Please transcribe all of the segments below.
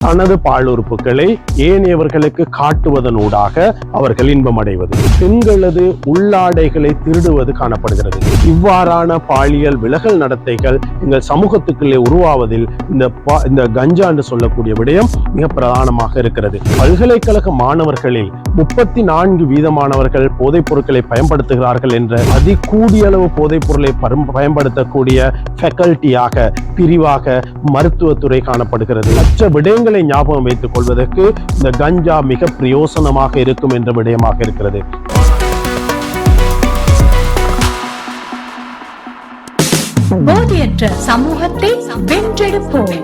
தனது பாலுறுப்புகளை ஏனையவர்களுக்கு காட்டுவதனூடாக அவர்கள் இன்பம் அடைவது பெண்களது உள்ளாடைகளை திருடுவது காணப்படுகிறது. இவ்வாறான பாலியல் விலகல் நடத்தைகள் எங்கள் சமூகத்துக்குள்ளே உருவாவதில் இந்த இந்த கஞ்சா என்று சொல்லக்கூடிய விடயம் மிக பிரதானமாக இருக்கிறது. பல்கலைக்கழக மாணவர்களில் முப்பத்தி நான்கு வீதமானவர்கள் போதைப் பொருட்களை பயன்படுத்துகிறார்கள் என்ற அதிகூடிய அளவு போதைப் பொருளை பயன்படுத்தக்கூடிய ஃபேக்கல்ட்டியாக பிரிவாக மருத்துவத்துறை காணப்படுகிறது. மற்ற விடயங்கள் ஞாபகம் வைத்துக் கொள்வதற்கு இந்த கஞ்சா மிக பிரயோசனமாக இருக்கும் என்ற விடயமாக இருக்கிறது. போதையற்ற சமூகத்தை வென்றெடுப்போம்.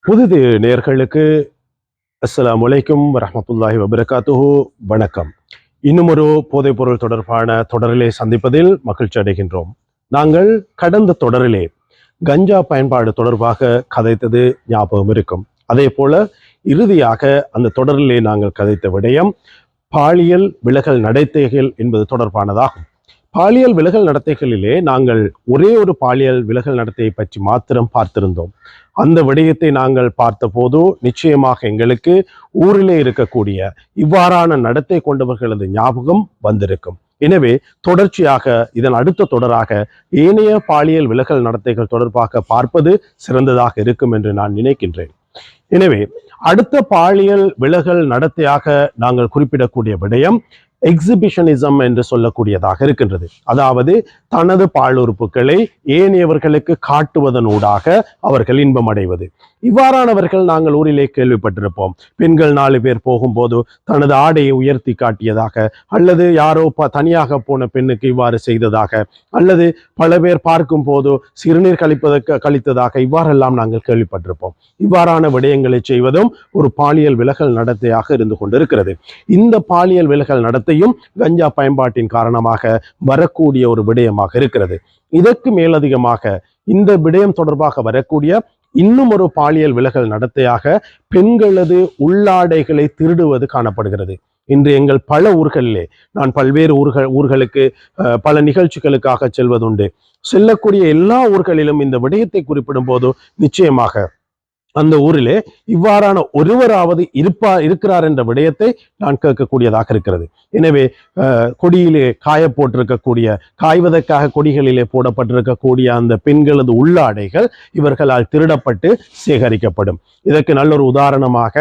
புதுது நேர்களுக்கு அஸ்ஸலாமு அலைக்கும் வரஹ்மத்துல்லாஹி வபரகாத்துஹு. வணக்கம். இன்னும் ஒரு போதைப் பொருள் தொடர்பான தொடரிலே சந்திப்பதில் மகிழ்ச்சி அடைகின்றோம். நாங்கள் கடந்த தொடரிலே கஞ்சா பயன்பாடு தொடர்பாக கதைத்தது ஞாபகம் இருக்கும். அதே போல இறுதியாக அந்த தொடரிலே நாங்கள் கதைத்த விடயம் பாலியல் விலகல் நடத்தைகள் என்பது தொடர்பானதாகும். பாலியல் விலகல் நடத்தைகளிலே நாங்கள் ஒரே ஒரு பாலியல் விலகல் நடத்தையை பற்றி மாத்திரம் பார்த்திருந்தோம். அந்த விடயத்தை நாங்கள் பார்த்தபோது நிச்சயமாக எங்களுக்கு ஊரிலே இருக்கக்கூடிய இவ்வாறான நடத்தை கொண்டவர்களது ஞாபகம் வந்திருக்கும். எனவே தொடர்ச்சியாக இதன் அடுத்த தொடராக ஏனைய பாலியல் விலகல் நடத்தைகள் தொடர்பாக பார்ப்பது சிறந்ததாக இருக்கும் என்று நான் நினைக்கின்றேன். எனவே அடுத்த பாலியல் விலகல் நடத்தையாக நாங்கள் குறிப்பிடக்கூடிய விடயம் எக்ஸிபிஷனிசம் என்று சொல்லக்கூடியதாக இருக்கின்றது. அதாவது தனது பாலுறுப்புகளை ஏனையவர்களுக்கு காட்டுவதனூடாக அவர்கள் இன்பம் அடைவது இவ்வாறானவர்கள் நாங்கள் ஊரிலே கேள்விப்பட்டிருப்போம். பெண்கள் நாலு பேர் போகும்போது தனது ஆடையை உயர்த்தி காட்டியதாக அல்லது யாரோ ப தனியாக போன பெண்ணுக்கு இவ்வாறு செய்ததாக அல்லது பல பேர் பார்க்கும் போது சிறுநீர் கழிப்பதற்கு கழித்ததாக இவ்வாறெல்லாம் நாங்கள் கேள்விப்பட்டிருப்போம். இவ்வாறான விடயங்களை செய்வதும் ஒரு பாலியல் விலகல் நடத்தையாக இருந்து கொண்டிருக்கிறது. இந்த பாலியல் விலகல் நடத்தையும் கஞ்சா பயன்பாட்டின் காரணமாக வரக்கூடிய ஒரு விடயமாக இருக்கிறது. இதற்கு மேலதிகமாக இந்த விடயம் தொடர்பாக வரக்கூடிய இன்னும் ஒரு பாலியல் விலகல் நடத்தையாக பெண்களது உள்ளாடைகளை திருடுவது காணப்படுகிறது. இன்று எங்கள் பல ஊர்களிலே நான் பல்வேறு ஊர்கள் ஊர்களுக்கு பல நிகழ்ச்சிகளுக்காக செல்வதுண்டு. செல்லக்கூடிய எல்லா ஊர்களிலும் இந்த விடயத்தை குறிப்பிடும் போது நிச்சயமாக அந்த ஊரிலே இவ்வாறான ஒருவராவது இருப்பா இருக்கிறார் என்ற விடயத்தை நான் கேட்கக்கூடியதாக இருக்கிறது. எனவே கொடியிலே காய போட்டிருக்கக்கூடிய காய்வதற்காக கொடிகளிலே போடப்பட்டிருக்கக்கூடிய அந்த பெண்களது உள்ளாடைகள் இவர்களால் திருடப்பட்டு சேகரிக்கப்படும். இதற்கு நல்ல ஒரு உதாரணமாக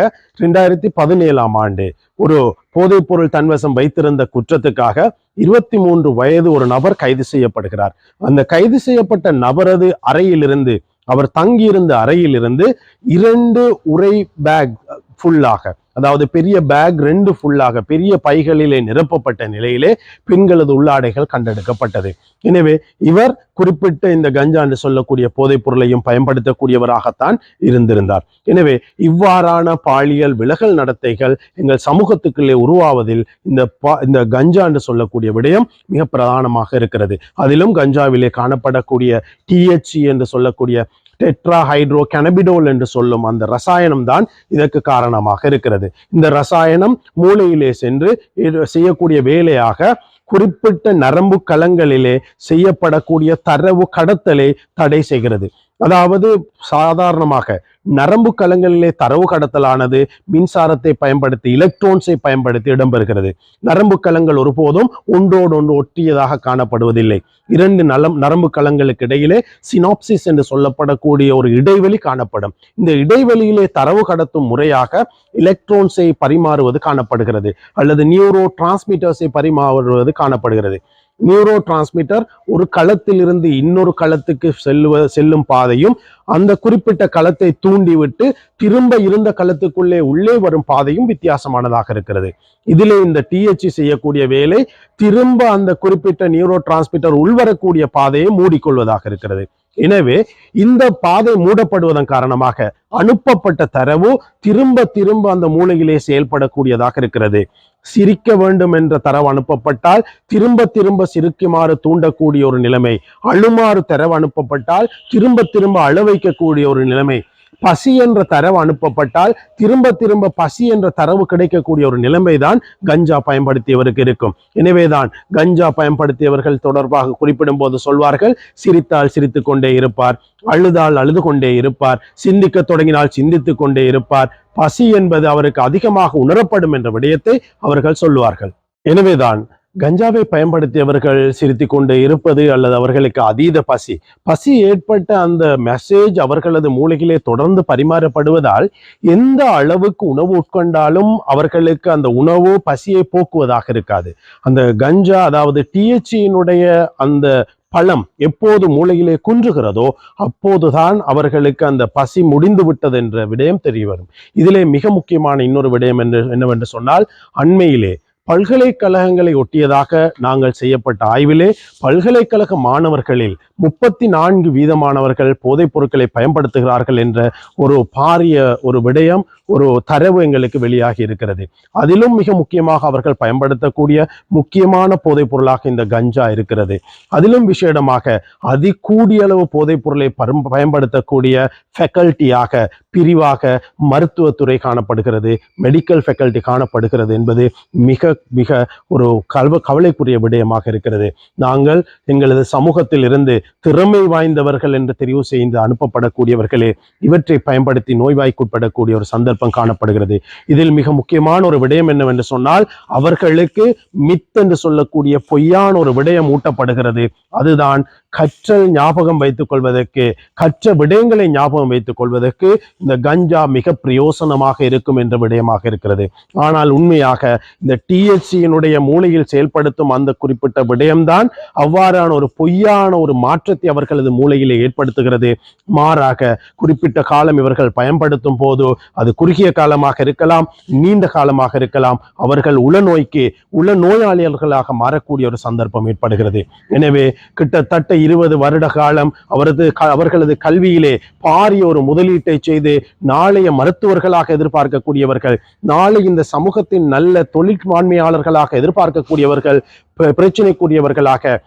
ரெண்டாயிரத்தி பதினேழாம் ஆண்டு ஒரு போதைப்பொருள் தன்வசம் வைத்திருந்த குற்றத்துக்காக இருபத்தி மூன்று வயது ஒரு நபர் கைது செய்யப்படுகிறார். அந்த கைது செய்யப்பட்ட நபரது அறையிலிருந்து அவர் தங்கியிருந்த அறையிலிருந்து இரண்டு உரை பேக் ஃபுல்லாக அதாவது பெரிய பேக் ரெண்டு ஃபுல்லாக பெரிய பைகளிலே நிரப்பப்பட்ட நிலையிலே பெண்களது உள்ளாடைகள் கண்டெடுக்கப்பட்டது. எனவே இவர் குறிப்பிட்ட இந்த கஞ்சா என்று சொல்லக்கூடிய போதைப் பொருளையும் பயன்படுத்தக்கூடியவராகத்தான் இருந்திருந்தார். எனவே இவ்வாறான பாலியல் விலகல் நடத்தைகள் எங்கள் சமூகத்துக்குள்ளே உருவாவதில் இந்த இந்த கஞ்சா என்று சொல்லக்கூடிய விடயம் மிக பிரதானமாக இருக்கிறது. அதிலும் கஞ்சாவிலே காணப்படக்கூடிய டிஹெச்சி என்று சொல்லக்கூடிய டெட்ரா ஹைட்ரோ கனபிடோல் என்று சொல்லும் அந்த ரசாயனம் தான் இதற்கு காரணமாக இருக்கிறது. இந்த ரசாயனம் மூளையிலே சென்று இது செய்யக்கூடிய வேலையாக குறிப்பிட்ட நரம்பு களங்களிலே செய்யப்படக்கூடிய தரவு கடத்தலை தடை செய்கிறது. அதாவது சாதாரணமாக நரம்பு கலங்களிலே தரவு கடத்தலானது மின்சாரத்தை பயன்படுத்தி எலக்ட்ரான்ஸை பயன்படுத்தி இடம்பெறுகிறது. நரம்பு கலங்கள் ஒருபோதும் ஒன்றோடு ஒன்று ஒட்டியதாக காணப்படுவதில்லை. இரண்டு நலம் நரம்பு கலங்களுக்கு இடையிலே சினாப்சிஸ் என்று சொல்லப்படக்கூடிய ஒரு இடைவெளி காணப்படும். இந்த இடைவெளியிலே தரவு கடத்தும் முறையாக எலக்ட்ரான்ஸை பரிமாறுவது காணப்படுகிறது. அல்லது நியூரோ டிரான்ஸ்மிட்டர்ஸை பரிமாறுவது காணப்படுகிறது. நியூரோ டிரான்ஸ்மிட்டர் ஒரு களத்திலிருந்து இன்னொரு களத்துக்கு செல்லுவ செல்லும் பாதையும் அந்த குறிப்பிட்ட களத்தை தூண்டிவிட்டு திரும்ப இருந்த களத்துக்குள்ளே உள்ளே வரும் பாதையும் வித்தியாசமானதாக இருக்கிறது. இதிலே இந்த டிஹெச்சி செய்யக்கூடிய வேலை திரும்ப அந்த குறிப்பிட்ட நியூரோ டிரான்ஸ்மிட்டர் உள்வரக்கூடிய பாதையை மூடிக்கொள்வதாக இருக்கிறது. எனவே இந்த பாதை மூடப்படுவதன் காரணமாக அனுப்பப்பட்ட தரவு திரும்ப திரும்ப அந்த மூளையிலே செயல்படக்கூடியதாக இருக்கிறது. சிரிக்க வேண்டும் என்ற தரவு அனுப்பப்பட்டால் திரும்ப திரும்ப சிரிக்குமாறு தூண்டக்கூடிய ஒரு நிலைமை அழுமாறு தரவு அனுப்பப்பட்டால் திரும்ப திரும்ப அழ வைக்கக்கூடிய ஒரு நிலைமை பசி என்ற தரவு அனுப்பப்பட்டால் திரும்ப திரும்ப பசி என்ற தரவு கிடைக்கக்கூடிய ஒரு நிலைமைதான் கஞ்சா பயன்படுத்தியவருக்கு இருக்கும். எனவேதான் கஞ்சா பயன்படுத்தியவர்கள் தொடர்பாக குறிப்பிடும் போது சொல்வார்கள் சிரித்தால் சிரித்து கொண்டே இருப்பார் அழுதால் அழுது கொண்டே இருப்பார் சிந்திக்க தொடங்கினால் சிந்தித்துக் கொண்டே இருப்பார். பசி என்பது அவருக்கு அதிகமாக உணரப்படும் என்ற விடயத்தை அவர்கள் சொல்லுவார்கள். எனவேதான் கஞ்சாவை பயன்படுத்தியவர்கள் சிரித்துக் கொண்டு இருப்பது அல்லது அவர்களுக்கு அதீத பசி. பசி ஏற்பட்ட அந்த மெசேஜ் அவர்களது மூளையிலே தொடர்ந்து பரிமாறப்படுவதால் எந்த அளவுக்கு உணவு உட்கொண்டாலும் அவர்களுக்கு அந்த உணவு பசியை போக்குவதாக இருக்காது. அந்த கஞ்சா அதாவது டிஎச்சியினுடைய அந்த பழம் எப்போது மூளையிலே குன்றுகிறதோ அப்போதுதான் அவர்களுக்கு அந்த பசி முடிந்து விட்டது என்ற விடயம் தெரிய வரும் இதிலே மிக முக்கியமான இன்னொரு விடயம் என்று என்னவென்று சொன்னால் அண்மையிலே பல்கலைக்கழகங்களை ஒட்டியதாக நாங்கள் செய்யப்பட்ட ஆய்விலே பல்கலைக்கழக மாணவர்களில் முப்பத்தி நான்கு வீதமானவர்கள் போதைப் பொருட்களை பயன்படுத்துகிறார்கள் என்ற ஒரு பாரிய ஒரு விடயம் ஒரு தரவு எங்களுக்கு வெளியாகி இருக்கிறது. அதிலும் மிக முக்கியமாக அவர்கள் பயன்படுத்தக்கூடிய முக்கியமான போதைப் பொருளாக இந்த கஞ்சா இருக்கிறது. அதிலும் விசேடமாக அதிகூடிய அளவு போதைப் பொருளை பரும் பயன்படுத்தக்கூடிய ஃபெக்கல்ட்டியாக பிரிவாக மருத்துவத்துறை காணப்படுகிறது மெடிக்கல் ஃபெக்கல்ட்டி காணப்படுகிறது என்பது மிக மிக ஒரு கவ கவலைக்குரிய விடயமாக இருக்கிறது. நாங்கள் எங்களது சமூகத்தில் இருந்து திறமை வாய்ந்தவர்கள் என்று தெரிவு செய்து அனுப்பப்படக்கூடியவர்களே இவற்றை பயன்படுத்தி நோய்வாய்க்குட்படக்கூடிய ஒரு சந்தர்ப்பம் காணப்படுகிறது. இதில் மிக முக்கியமான ஒரு விடயம் என்னவென்று சொன்னால் அவர்களுக்கு மித் என்று சொல்லக்கூடிய பொய்யான ஒரு விடயம் ஊட்டப்படுகிறது. அதுதான் கற்றல் ஞாபகம் வைத்துக் கொள்வதற்கு கற்ற விடயங்களை ஞாபகம் வைத்துக் கொள்வதற்கு இந்த கஞ்சா மிக பிரயோசனமாக இருக்கும் என்ற விடயமாக இருக்கிறது. ஆனால் உண்மையாக இந்த டிஎச்சியினுடைய மூளையில் செயல்படுத்தும் அந்த குறிப்பிட்ட விடயம்தான் அவ்வாறான ஒரு பொய்யான ஒரு மாற்றத்தை அவர்களது மூளையிலே ஏற்படுத்துகிறது. மாறாக குறிப்பிட்ட காலம் இவர்கள் பயன்படுத்தும் போது அது குறுகிய காலமாக இருக்கலாம் நீண்ட காலமாக இருக்கலாம். அவர்கள் உளநோய்க்கு உள நோயாளிகளாக மாறக்கூடிய ஒரு சந்தர்ப்பம் ஏற்படுகிறது. எனவே கிட்டத்தட்ட இருபது வருட காலம் அவரது அவர்களது கல்வியிலே பாரிய ஒரு முதலீட்டை செய்து நாளைய மருத்துவர்களாக எதிர்பார்க்கக்கூடியவர்கள் நாளை இந்த சமூகத்தின் நல்ல தொழில் மேலாண்மையாளர்களாக எதிர்பார்க்கக்கூடியவர்கள் பிர- பிரச்சனைக்குரியவர்களாக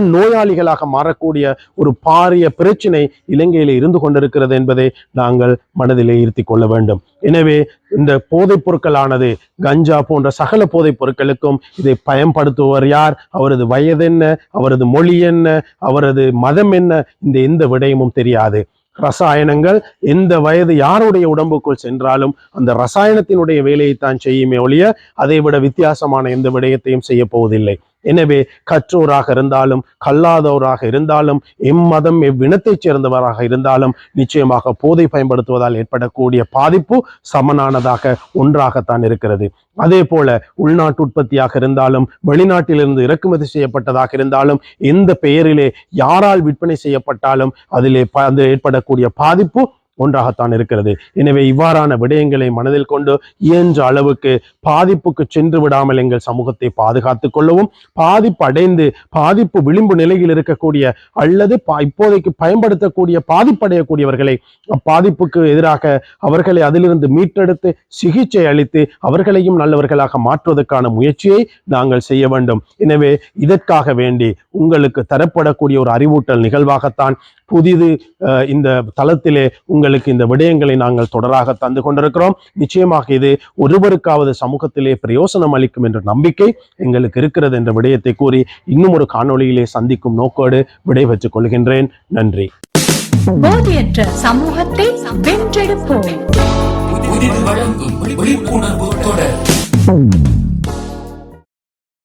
நோயாளிகளாக மாறக்கூடிய ஒரு பாரிய பிரச்சனை இலங்கையில் இருந்து கொண்டிருக்கிறது என்பதை நாங்கள் மனதிலே இருத்தி கொள்ள வேண்டும். எனவே இந்த போதைப் பொருட்களானது கஞ்சா போன்ற சகல போதைப் பொருட்களுக்கும் இதை பயன்படுத்துவர் யார்? அவரது வயது என்ன அவரது மொழி என்ன? அவரது மதம் என்ன? இந்த எந்த விடயமும் தெரியாது. ரசாயனங்கள் எந்த வயது யாருடைய உடம்புக்குள் சென்றாலும் அந்த ரசாயனத்தினுடைய வேலையைத்தான் செய்யுமே ஒழிய அதை விட வித்தியாசமான எந்த விடயத்தையும் செய்ய போவதில்லை. எனவே கற்றோராக இருந்தாலும் கல்லாதோராக இருந்தாலும் எம்மதம் எவ்வினத்தைச் சேர்ந்தவராக இருந்தாலும் நிச்சயமாக போதை பயன்படுத்துவதால் ஏற்படக்கூடிய பாதிப்பு சமனானதாக ஒன்றாகத்தான் இருக்கிறது. அதே போல உள்நாட்டு உற்பத்தியாக இருந்தாலும் வெளிநாட்டிலிருந்து இறக்குமதி செய்யப்பட்டதாக இருந்தாலும் எந்த பெயரிலே யாரால் விற்பனை செய்யப்பட்டாலும் அதிலே அதில் ஏற்படக்கூடிய பாதிப்பு ஒன்றாகத்தான் இருக்கிறது. எனவே இவ்வாறான விடயங்களை மனதில் கொண்டு இயன்ற அளவுக்கு பாதிப்புக்கு சென்று விடாமல் எங்கள் சமூகத்தை பாதுகாத்துக் கொள்ளவும் பாதிப்பு அடைந்து பாதிப்பு விளிம்பு நிலையில் இருக்கக்கூடிய அல்லது பா- இப்போதைக்கு பயன்படுத்தக்கூடிய பாதிப்படையக்கூடியவர்களை அப்பாதிப்புக்கு எதிராக அவர்களை அதிலிருந்து மீட்டெடுத்து சிகிச்சை அளித்து அவர்களையும் நல்லவர்களாக மாற்றுவதற்கான முயற்சியை நாங்கள் செய்ய வேண்டும். எனவே இதற்காக வேண்டி உங்களுக்கு தரப்படக்கூடிய ஒரு அறிவூட்டல் நிகழ்வாகத்தான் புதிது அஹ், இந்த தளத்திலே உங்களுக்கு இந்த விடயங்களை நாங்கள் தொடராக தந்து கொண்டிருக்கிறோம். நிச்சயமாக இது ஒருவருக்காவது சமூகத்திலே பிரயோசனம் அளிக்கும் என்ற நம்பிக்கை எங்களுக்கு இருக்கிறது என்ற விடயத்தை கூறி இன்னும் ஒரு காணொளியிலே சந்திக்கும் நோக்கோடு விடைபெற்றுக் கொள்கின்றேன். நன்றி. போதையற்ற சமூகத்தை வென்றெடுப்போம்.